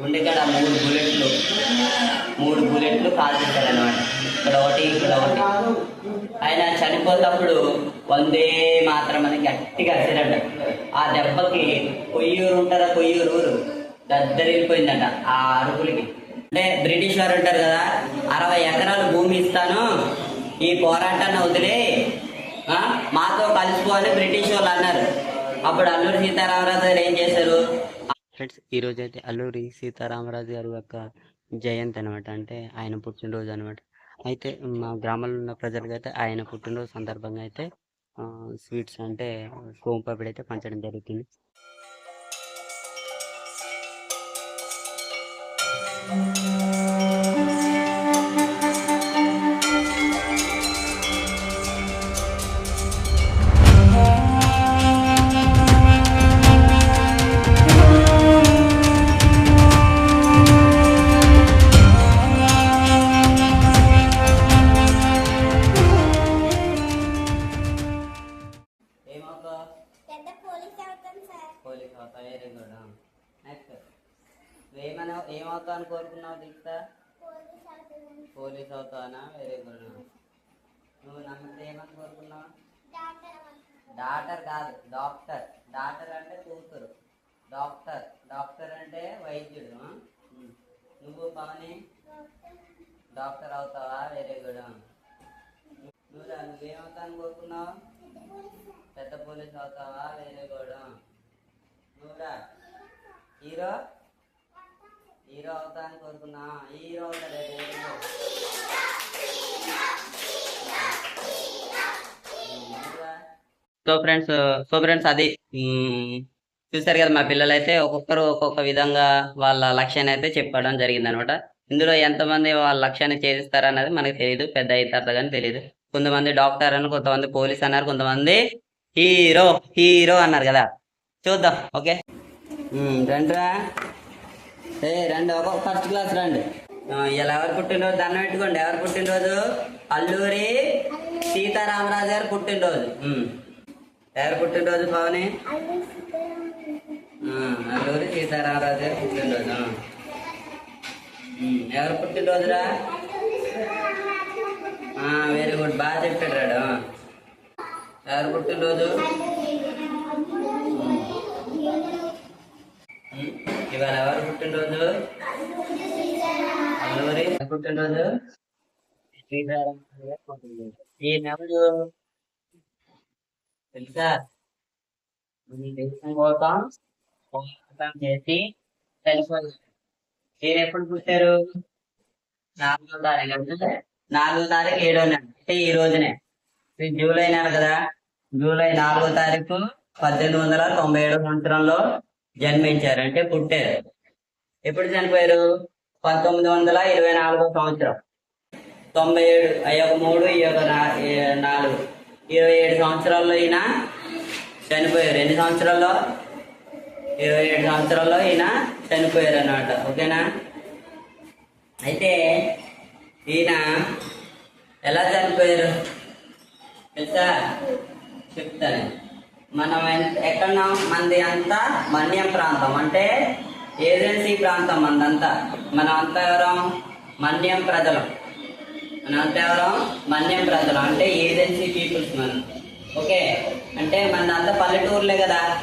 ఉండేకాడ మూడు బుల్లెట్లు మూడు బుల్లెట్లు కాల్చేశాడు అనమాట ఇక్కడ ఒకటి ఇక్కడ ఒకటి. ఆయన చనిపోతప్పుడు వందే మాత్రం అని గట్టిగా అరిచాడట ఆ దెబ్బకి కొయ్యూరు ఉంటారా కొయ్యూరు ఊరు? దద్దరిల్లిపోయిందట ఆ అరుపులకి. అంటే బ్రిటిష్ వారు ఉంటారు కదా అరవై ఎకరాలు భూమి ఇస్తాను ఈ పోరాటాన్ని వదిలే మాతో కలిసిపోవాలి బ్రిటిష్ వాళ్ళు అన్నారు. అప్పుడు అల్లూరి సీతారామరాజు గారు ఏం చేశారు? ఫ్రెండ్స్ ఈరోజు అయితే అల్లూరి సీతారామరాజు గారు యొక్క జయంతి అనమాట అంటే ఆయన పుట్టినరోజు అనమాట అయితే మా గ్రామంలో ఉన్న ప్రజలకు అయితే ఆయన పుట్టినరోజు సందర్భంగా అయితే స్వీట్స్ అంటే సోంపాపిడి అయితే పంచడం జరుగుతుంది. పోలీస్ అవుతాను సార్ అవుతావు వెరీ గుడ్ నెక్స్ట్ ఏమవుతావు అని కోరుకున్నావు దీక్ష పోలీస్ అవుతానా? వెరీ గుడ్ నువ్వు నమ్మితే ఏమని కోరుకున్నావు? డాక్టర్ కాదు డాక్టర్. డాక్టర్ అంటే కూతురు. డాక్టర్. డాక్టర్ అంటే వైద్యుడు నువ్వు పవని? డాక్టర్ అవుతావా? వెరీ గుడ్ నువ్వు నువ్వేమవుతాను కోరుకున్నావు? పెద్ద పోలీస్ అవుతావా వేణుగోడం నువ్వురా? హీరో? హీరో అవుతాను కోరుకున్నా. హీరో అవుతాడు సో ఫ్రెండ్స్ సో ఫ్రెండ్స్ అది చూసారు కదా మా పిల్లలు అయితే ఒక్కొక్కరు ఒక్కొక్క విధంగా వాళ్ళ లక్ష్యాన్ని అయితే చెప్పడం జరిగింది అనమాట ఇందులో ఎంతమంది వాళ్ళ లక్ష్యాన్ని ఛేదిస్తారు అన్నది మనకు తెలియదు పెద్ద అవుతారు కానీ తెలియదు కొంతమంది డాక్టర్ అని కొంతమంది పోలీస్ అన్నారు కొంతమంది హీరో హీరో అన్నారు కదా. చూద్దాం ఓకే? రండిరా. ఏ రండి ఒక ఫస్ట్ క్లాస్ రండి. ఇలా ఎవరు పుట్టినరోజు? దండం పెట్టుకోండి. ఎవరు పుట్టినరోజు? అల్లూరి సీతారామరాజు గారు పుట్టినరోజు. ఎవరు పుట్టినరోజు పవని అల్లూరి సీతారామరాజు గారు పుట్టినరోజు. ఎవరు పుట్టినరోజురా? Very good. బాగా చెప్పాడు రాడు. ఎవరు పుట్టినరోజు ఇవాళ ఎవరు పుట్టినరోజు అల్లూరి ఎవరు పుట్టినరోజు ఈ నెవరు తెలుసా ఈ దేశం కోసం పోరాటం చేసి చనిపోయారు మీరు ఎప్పుడు పుట్టారు నాలుగో తారీఖు అంటే నాలుగో తారీఖు ఏడో నెల అంటే ఈ రోజునే జూలై నెల కదా? జూలై నాలుగో తారీఖు పద్దెనిమిది వందల తొంభై ఏడు సంవత్సరంలో జన్మించారు అంటే పుట్టారు. ఎప్పుడు చనిపోయారు? పంతొమ్మిది వందల ఇరవై నాలుగో సంవత్సరం. తొంభై ఏడు అయ్యొక మూడు ఈ యొక్క నాలుగు. ఇరవై ఏడు సంవత్సరాల్లో ఈయన చనిపోయారు. ఎన్ని సంవత్సరాల్లో? ఇరవై ఏడు సంవత్సరాల్లో ఈయన చనిపోయారు అన్నమాట. ఓకేనా? అయితే ఈయన ఎలా చనిపోయారు? తెలుసా? చెప్తాను. మనం ఎక్కడన్నా మంది మనది అంతా మన్యం ప్రాంతం. అంటే ఏజెన్సీ ప్రాంతం మనదంతా మనం అంతా ఎవరం? మన్యం ప్రజలం. మనం అంతా ఎవరం? మన్యం ప్రజలం. అంటే ఏజెన్సీ పీపుల్స్ మనం. ఓకే? అంటే మనదంతా పల్లెటూరులే కదా.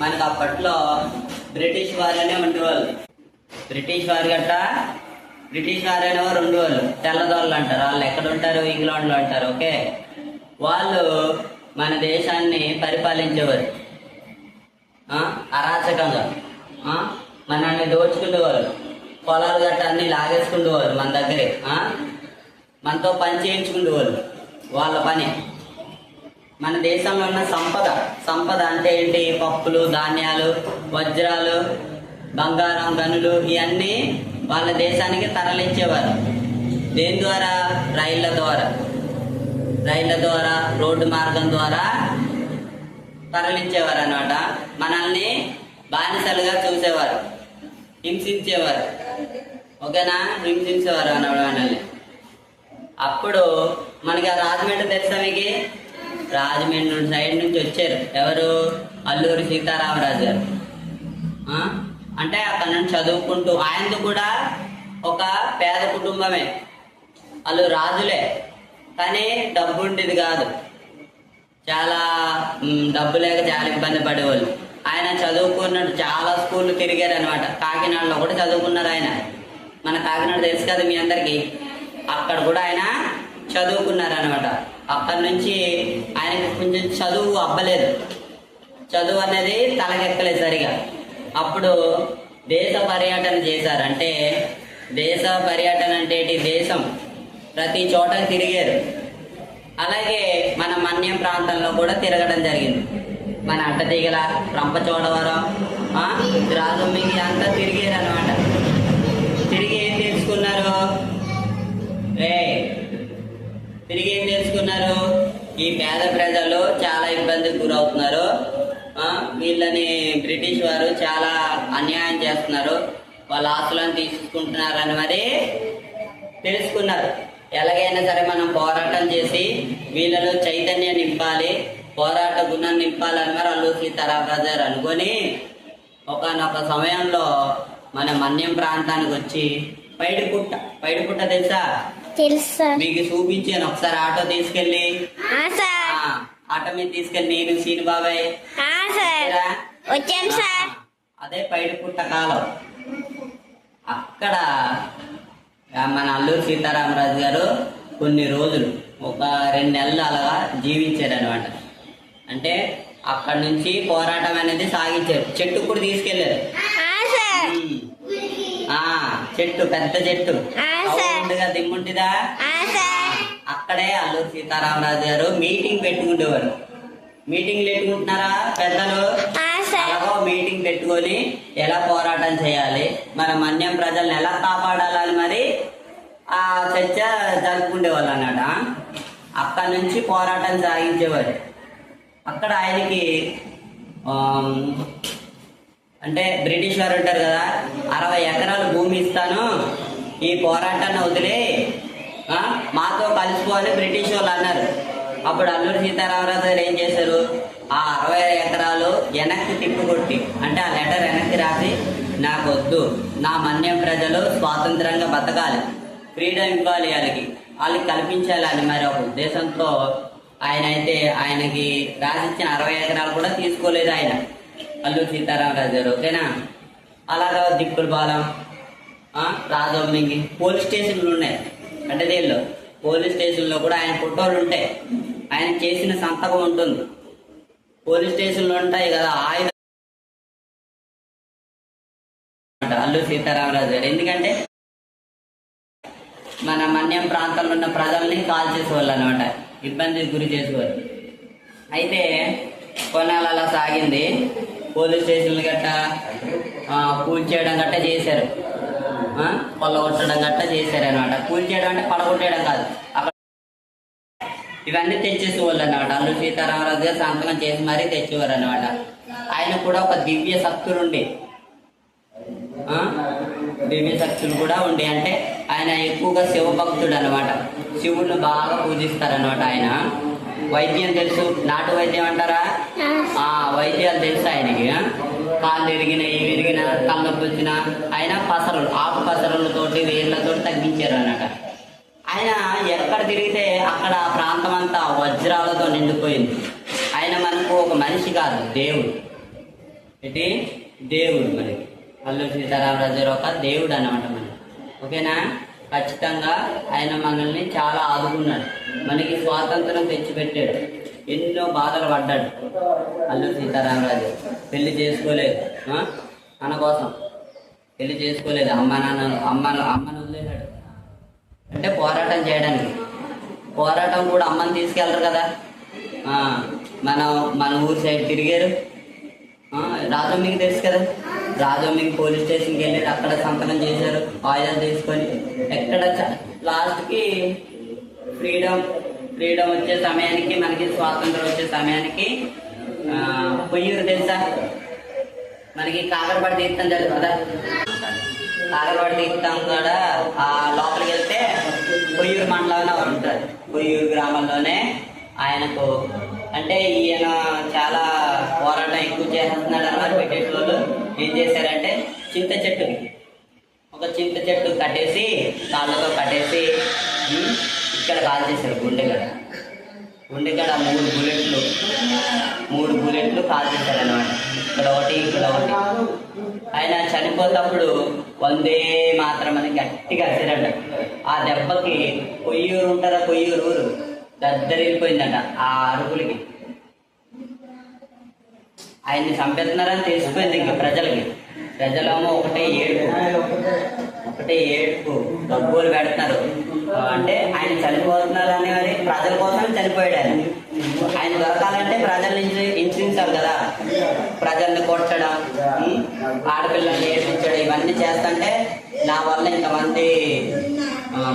మనకు అప్పట్లో బ్రిటిష్ వారినే ఉండేవాళ్ళు. బ్రిటిష్ వారు గట్టా బ్రిటిష్ వారేనో రెండు వాళ్ళు. తెల్లదోళ్ళు అంటారు. వాళ్ళు ఎక్కడ ఉంటారు? ఇంగ్లాండ్లో అంటారు. ఓకే? వాళ్ళు మన దేశాన్ని పరిపాలించేవారు. అరాచకంగా. మనల్ని దోచుకునేవారు. పొలాలు గట్ట అన్ని లాగేసుకునేవారు మన దగ్గరే. మనతో పని చేయించుకునేవాళ్ళు వాళ్ళ పని. మన దేశంలో ఉన్న సంపద. సంపద అంటే ఏంటి? పప్పులు ధాన్యాలు వజ్రాలు బంగారం గనులు ఇవన్నీ వాళ్ళ దేశానికి తరలించేవారు. దేని ద్వారా? రైళ్ళ ద్వారా. రైళ్ళ ద్వారా రోడ్డు మార్గం ద్వారా తరలించేవారు అనమాట మనల్ని బానిసలుగా చూసేవారు. హింసించేవారు. ఓకేనా? హింసించేవారు అన్నమాట మనల్ని. అప్పుడు మనకి ఆ రాజమండ్రి తెలుసా మీకు? రాజమండ్రి సైడ్ నుంచి వచ్చారు. ఎవరు? అల్లూరి సీతారామరాజు గారు. అంటే అక్కడ చదువుకుంటూ ఆయనది కూడా ఒక పేద కుటుంబమే. వాళ్ళు రాజులే. కానీ డబ్బు ఉండేది కాదు. చాలా డబ్బు లేక చాలా ఇబ్బంది పడేవాళ్ళు. ఆయన చదువుకున్నట్టు చాలా స్కూళ్ళు తిరిగారు అనమాట కాకినాడలో కూడా చదువుకున్నారు ఆయన. మన కాకినాడ తెలుసు కదా మీ అందరికీ. అక్కడ కూడా ఆయన చదువుకున్నారు అనమాట అక్కడి నుంచి ఆయనకి కొంచెం చదువు అబ్బలేదు. చదువు అనేది తలకెక్కలేదు సరిగా. అప్పుడు దేశ పర్యటన చేశారు. అంటే దేశ పర్యటన అంటే దేశం ప్రతి చోట తిరిగారు. అలాగే మన మన్యం ప్రాంతంలో కూడా తిరగడం జరిగింది. మన అడ్డతీగల రంపచోడవరం ఆ, రాజమ్మికి అంతా తిరిగారు అనమాట తిరిగి ఏం తెలుసుకున్నారు? రే తిరిగి ఏం తెలుసుకున్నారు? ఈ పేద ప్రజలు చాలా ఇబ్బందికి గురవుతున్నారు. వీళ్ళని బ్రిటిష్ వారు చాలా అన్యాయం చేస్తున్నారు. వాళ్ళ ఆస్తులను తీసుకుంటున్నారని మరి తెలుసుకున్నారు. ఎలాగైనా సరే మనం పోరాటం చేసి వీళ్ళలో చైతన్యం నింపాలి పోరాట గుణం నింపాలని మరి అల్లూరి సీతారామరాజు అనుకొని ఒకనొక సమయంలో మన మన్యం ప్రాంతానికి వచ్చి పైడిపుట్ట పైడిపుట్ట తెలుసా? తెలుసు మీకు చూపించాను. ఒకసారి ఆటో తీసుకెళ్ళి. ఆటో మీద తీసుకెళ్ళి నేను సీను బాబాయ్. సార్. ఏరా? వచ్చాను సార్. అదే పైడిపుట్ట కాలం అక్కడ మన అల్లూరి సీతారామరాజు గారు కొన్ని రోజులు ఒక రెండు నెలలు అలాగా జీవించారు అనమాట అంటే అక్కడ నుంచి పోరాటం అనేది సాగించారు. చెట్టు కూడా తీసుకెళ్ళారు చెట్టు పెద్ద చెట్టు. దిమ్ముంటిదా? అక్కడే అల్లూరి సీతారామరాజు గారు మీటింగ్ పెట్టుకుంటేవారు మీటింగ్లు పెట్టుకుంటున్నారా పెద్దలు? మీటింగ్ పెట్టుకొని ఎలా పోరాటం చేయాలి? మన మన్యం ప్రజల్ని ఎలా కాపాడాలని మరి? ఆ చర్చ జరుపుకునేవాళ్ళు అన్నమాట అక్కడ నుంచి పోరాటం సాగించేవారు. అక్కడ ఆయనకి అంటే బ్రిటిష్ వారు ఉంటారు కదా అరవై ఎకరాలు భూమి ఇస్తాను ఈ పోరాటాన్ని వదిలే మాతో కలిసిపో అని బ్రిటిష్ వాళ్ళు అన్నారు. అప్పుడు అల్లూరి సీతారామరాజు గారు ఏం చేశారు? ఆ అరవై ఎకరాలు వెనక్కి తిప్పుకొట్టి అంటే ఆ లెటర్ వెనక్కి రాసి నాకు వద్దు నా మన్యం ప్రజలు స్వాతంత్రంగా బతకాలి. ఫ్రీడమ్ ఇవ్వాలి వాళ్ళకి. వాళ్ళకి కల్పించాలి అని మరి ఒక ఉద్దేశంతో ఆయన అయితే ఆయనకి రాసిచ్చిన అరవై ఎకరాలు కూడా తీసుకోలేదు ఆయన. అల్లూరి సీతారామరాజు గారు ఓకేనా? అలాగా దిక్కుల బాలం ఆ, పోలీస్ స్టేషన్లు ఉన్నాయి. అంటే దీనిలో? పోలీస్ స్టేషన్లో కూడా ఆయన ఫోటోలు ఉంటాయి. ఆయన చేసిన సంతకం ఉంటుంది. పోలీస్ స్టేషన్లు ఉంటాయి కదా ఆయుధ అల్లు సీతారామరాజు గారు. ఎందుకంటే మన మన్యం ప్రాంతంలో ఉన్న ప్రజల్ని కాల్ చేసేవాళ్ళు అనమాట ఇబ్బందికి గురి చేసేవారు అయితే కొన్నాళ్ళు అలా సాగింది. పోలీస్ స్టేషన్లు గట్ట ఆ, కూల్చేయడం గట్ట చేశారు. ఆ, కొల్లగొట్టడం గట్ట చేశారు అనమాట కూల్చేయడం అంటే పడగొట్టేయడం కాదు. అక్కడ ఇవన్నీ తెచ్చేసేవాళ్ళు అనమాట అల్లు సీతారామరాజు గారు సంతకం చేసి మరీ తెచ్చేవారు అనమాట ఆయన కూడా ఒక దివ్య శక్తులు ఉండే? దివ్య శక్తులు కూడా ఉండే. అంటే ఆయన ఎక్కువగా శివభక్తుడు అనమాట శివుడిని బాగా పూజిస్తారనమాట ఆయన. వైద్యం తెలుసు. నాటు వైద్యం అంటారా? ఆ వైద్యాలు తెలుసు ఆయనకి? కాళ్ళు విరిగిన ఇవి విరిగిన కళ్ళొప్పి వచ్చిన ఆయన పసరులు ఆకు పసరులతోటి వేర్లతోటి తగ్గించారు అన్నమాట ఆయన ఎక్కడ తిరిగితే అక్కడ ప్రాంతం అంతా వజ్రాలతో నిండిపోయింది. ఆయన మనకు ఒక మనిషి కాదు దేవుడు. ఏంటి? దేవుడు మనకి. అల్లు సీతారామరాజు ఒక దేవుడు అన్నమాట మనకి. ఓకేనా? ఖచ్చితంగా ఆయన మనల్ని చాలా ఆదుకున్నాడు. మనకి స్వాతంత్రం తెచ్చిపెట్టాడు. ఎన్నో బాధలు పడ్డాడు అల్లు సీతారామరాజు పెళ్ళి చేసుకోలేదు మన కోసం. పెళ్ళి చేసుకోలేదు. అమ్మ నాన్న అమ్మను అమ్మను వదిలేశాడు. అంటే పోరాటం చేయడానికి. పోరాటం కూడా అమ్మని తీసుకెళ్ళరు కదా. మనం మన ఊరు సైడ్ తిరిగారు. ఆ, రాజమ్మికి తెలుసు కదా. రాజమ్మికి పోలీస్ స్టేషన్కి వెళ్ళారు అక్కడ సంతకం చేశారు. ఆయుధాలు తీసుకొని ఎక్కడ చ- లాస్ట్కి ఫ్రీడమ్ ఫ్రీడమ్ వచ్చే సమయానికి మనకి స్వాతంత్రం వచ్చే సమయానికి పొయ్యూరు తెలుసా? మనకి కాకరపడి తీర్థం జరుగుతుందా కదా. తీర్థం కూడా ఆ లోపలికి వెళ్తే పొయ్యూరు మండలంలో ఉంటుంది. కొయ్యూరు గ్రామంలోనే ఆయనకు అంటే ఈయన చాలా పోరాటం ఎక్కువ చేస్తున్నాడు అన్నారు బ్రిటిష్ వాళ్ళు ఏం చేశారంటే చింత చెట్టుకి ఒక చింత చెట్టు కట్టేసి కాళ్ళతో కట్టేసి ఇక్కడ కాల్ చేశారు గుండెగడ. గుండెగడ మూడు బుల్లెట్లు మూడు బుల్లెట్లు కాల్ చేశారు అనమాట ఇక్కడ ఒకటి ఇక్కడ ఒకటి. ఆయన చనిపోతప్పుడు వందే మాత్రం అని గట్టిగా అరిచారట. ఆ దెబ్బకి కొయ్యూరు ఉంటారా కొయ్యూరు ఊరు? దద్దరిల్లిపోయిందట ఆ అరుపులకి. ఆయన్ని చంపేస్తున్నారని తెలిసిపోయింది ఇంకా ప్రజలకి. ప్రజలేమో ఒకటే ఏడుపు. ఒకటే ఏడుపు. డబ్బులు పెడుతున్నారు. అంటే ఆయన చనిపోతున్నారు అని మరి ప్రజల కోసం చనిపోయాడు ఆయన. ఆయన దొరకాలంటే ప్రజల నుంచి హింసించాలి కదా. ప్రజల్ని కొట్టడం ఆడపిల్లల్ని ఏడ్పించడం ఇవన్నీ చేస్తుంటే నా వల్ల ఇంతమంది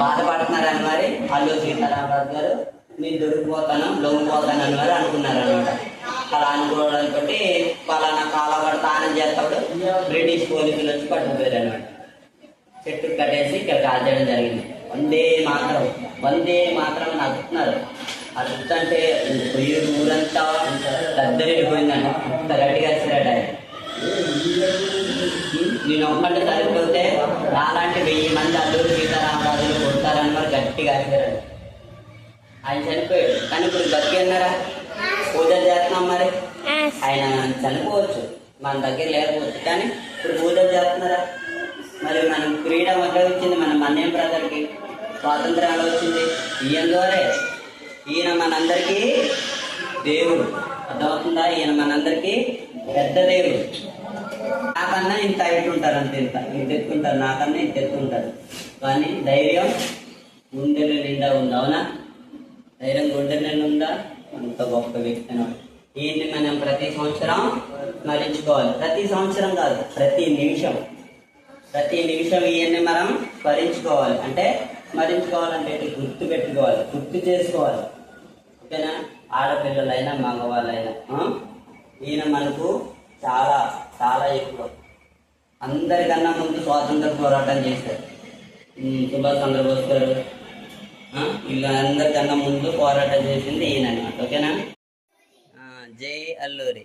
బాధపడుతున్నారని మరి అల్లు సీతారామరాజు గారు నేను దొరికిపోతాను లొంగిపోతాను అని మరి అనుకున్నారు అనమాట అలా అనుకోవడంతో పలానా కాలబడి తానం చేస్తాడు. బ్రిటిష్ పోలీసులు వచ్చి పట్టుకుపోయారు అనమాట చెట్టు కట్టేసి ఇక్కడ కాల్చేయడం జరిగింది. వందే మాత్రం వందే మాత్రం అని అడుగుతున్నారు అడుగుతుంటే పొయ్యి ఊరంతా దద్దరిల్లిపోయిందంట అంత గట్టిగా వచ్చినట్టు ఆయన. నేను ఒక్కటి సరిపోతే నాలాంటి వెయ్యి మంది అల్లూరు సీతారామరాజులు కొడతారని మరి గట్టిగా అరిచారు ఆయన చనిపోయాడు. కానీ ఇప్పుడు బతికి అన్నారా పూజలు చేస్తున్నాం మరి. ఆయన చనిపోవచ్చు. మన దగ్గర లేకపోవచ్చు. కానీ ఇప్పుడు పూజలు చేస్తున్నారా? మరి మనం ఫ్రీడమ్ ఎక్కడ వచ్చింది. మన మన్యం ప్రజలకి స్వాతంత్రం ఎలా వచ్చింది. ఈయన ద్వారా ఈయన మనందరికీ దేవుడు. అర్థమవుతుందా? ఈయన మనందరికీ పెద్ద దేవుడు. నాకన్నా ఇంత హైట్ ఉంటారు అంతే ఇంత ఇంత ఎత్తుంటారు నాకన్నా ఇంత ఎత్తుంటారు కానీ ధైర్యం గుండెలు నిండా ఉంది అవునా? ధైర్యం గుండె నిండా ఉందా? అంత గొప్ప వ్యక్తి అన్నమాట. ఈయన్ని మనం ప్రతి సంవత్సరం స్మరించుకోవాలి. ప్రతి సంవత్సరం కాదు ప్రతి నిమిషం. ప్రతి నిమిషం ఇవన్నీ మనం స్మరించుకోవాలి. అంటే స్మరించుకోవాలంటే గుర్తు పెట్టుకోవాలి. గుర్తు చేసుకోవాలి. ఓకేనా? ఆడపిల్లలైనా మగవాళ్ళైనా ఈయన మనకు చాలా చాలా ఎక్కువ. అందరికన్నా ముందు స్వాతంత్ర పోరాటం చేశారు. సుభాష్ చంద్రబోస్ గారు? వీళ్ళందరికన్నా ముందు పోరాటం చేసింది ఈయన అనమాట ఓకేనా జై అల్లూరి.